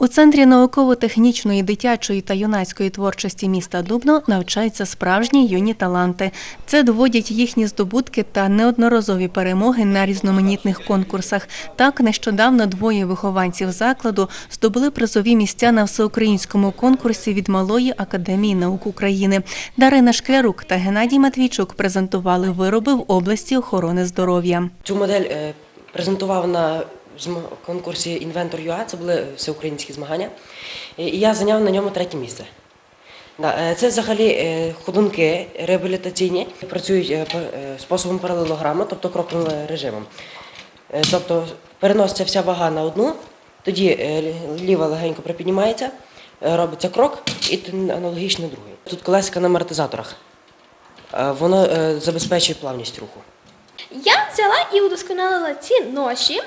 У центрі науково-технічної, дитячої та юнацької творчості міста Дубно навчаються справжні юні таланти. Це доводять їхні здобутки та неодноразові перемоги на різноманітних конкурсах. Так, нещодавно двоє вихованців закладу здобули призові місця на всеукраїнському конкурсі від Малої академії наук України. Дарина Шклярук та Геннадій Матвійчук презентували вироби в області охорони здоров'я. Цю модель е, презентував на зм- конкурсі Інвентор ЮА, це були всеукраїнські змагання. І я зайняв на ньому третє місце. Е, це взагалі е, ходунки реабілітаційні, працюють е, по- способом паралелограми, тобто кроковим режимом. Тобто переноситься вся вага на одну, тоді ліва легенько припіднімається, робиться крок і аналогічно другий. Тут колесика на амортизаторах. Воно забезпечує плавність руху. Я взяла і удосконалила ці ноші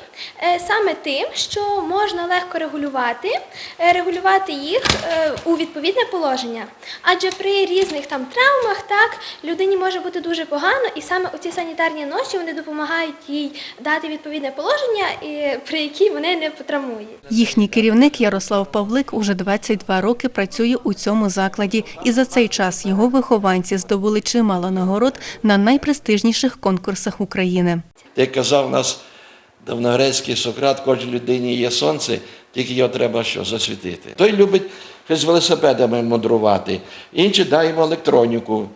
е, саме тим, що можна легко регулювати, е, регулювати їх е, у відповідне положення. Адже при різних там травмах так людині може бути дуже погано, і саме оці санітарні ноші вони допомагають їй дати відповідне положення, при якій вони не потравмують. Їхній керівник Ярослав Павлик уже 22 роки працює у цьому закладі, і за цей час його вихованці здобули чимало нагород на найпрестижніших конкурсах України. Як казав нас давногрецький Сократ, кожній людині є сонце, тільки його треба що засвітити. Той любить щось велосипедами мудрувати, інші даємо електроніку,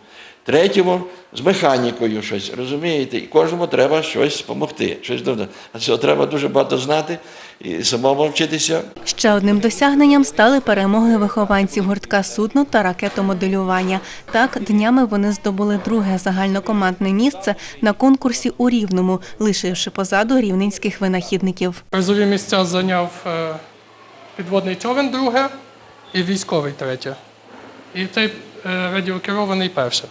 третьому з механікою щось, розумієте? І кожному треба щось допомогти. Щось додати. А цього треба дуже багато знати і самому вчитися. Ще одним досягненням стали перемоги вихованців гуртка судно та ракетомоделювання. Так, днями вони здобули друге загальнокомандне місце на конкурсі у Рівному, лишивши позаду рівненських винахідників. Призові місця зайняв е, підводний човен друге і військовий третє. І цей е, радіокерований перше.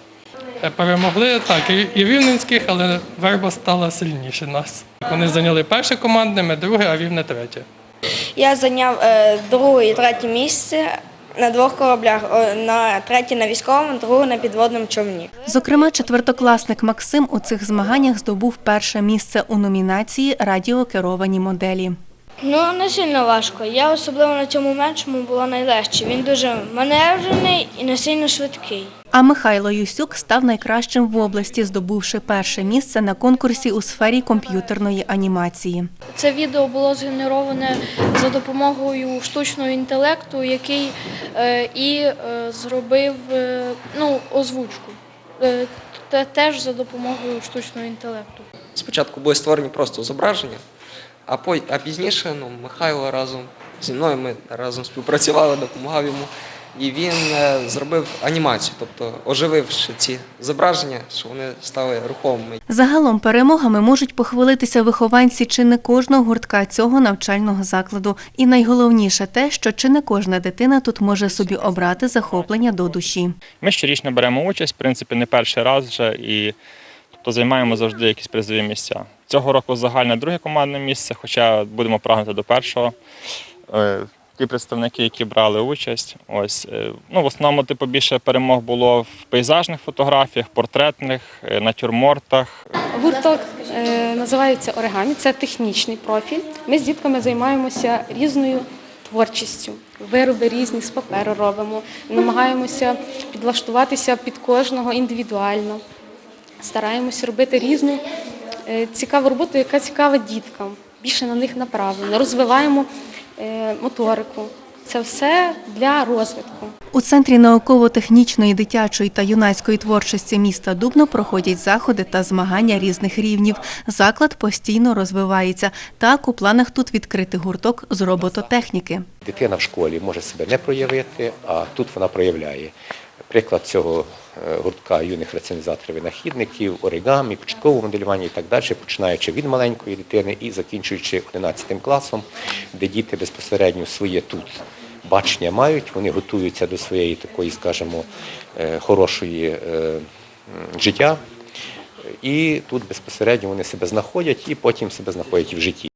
Е, Перемогли так, і, рівненських, але верба стала сильніше нас. Вони зайняли перше командне, ми друге, а рівне третє. Я зайняв е, друге і третє місце на двох кораблях. На третє на військовому, друге на підводному човні. Зокрема, четвертокласник Максим у цих змаганнях здобув перше місце у номінації Радіокеровані моделі. Ну не сильно важко. Я особливо на цьому меншому було найлегше. Він дуже маневрений і не сильно швидкий. А Михайло Юсюк став найкращим в області, здобувши перше місце на конкурсі у сфері комп'ютерної анімації. Це відео було згенероване за допомогою штучного інтелекту, який е, і е, зробив е, ну, озвучку. Е, теж за допомогою штучного інтелекту. Спочатку були створені просто зображення, а, по, а пізніше ну, Михайло разом зі мною ми разом співпрацювали, допомагав йому. І він е, зробив анімацію, тобто ожививши ці зображення, що вони стали рухомими. Загалом перемогами можуть похвалитися вихованці чи не кожного гуртка цього навчального закладу. І найголовніше те, що чи не кожна дитина тут може собі обрати захоплення до душі. Ми щорічно беремо участь, в принципі, не перший раз вже і тобто, займаємо завжди якісь призові місця. Цього року загальне друге командне місце, хоча будемо прагнути до першого. Е, Ті представники, які брали участь, ось е, ну в основному типу більше перемог було в пейзажних фотографіях, портретних, е, натюрмортах, Гурток називається Оригамі, це технічний профіль. Ми з дітками займаємося різною творчістю. Вироби різні з паперу робимо, намагаємося підлаштуватися під кожного індивідуально. Стараємося робити різну цікаву роботу, яка цікава діткам. Більше на них направлено. Розвиваємо е, моторику. Це все для розвитку. У центрі науково-технічної, дитячої та юнацької творчості міста Дубно проходять заходи та змагання різних рівнів. Заклад постійно розвивається. Так, у планах тут відкрити гурток з робототехніки. Дитина в школі може себе не проявити, а тут вона проявляє. Приклад цього е, гуртка юних рецензаторів винахідників, оригамі, початкового моделювання і так далі, починаючи від маленької дитини і закінчуючи 11 класом, де діти безпосередньо своє тут бачення мають, вони готуються до своєї такої, скажімо, е, хорошої е, життя. І тут безпосередньо вони себе знаходять і потім себе знаходять в житті.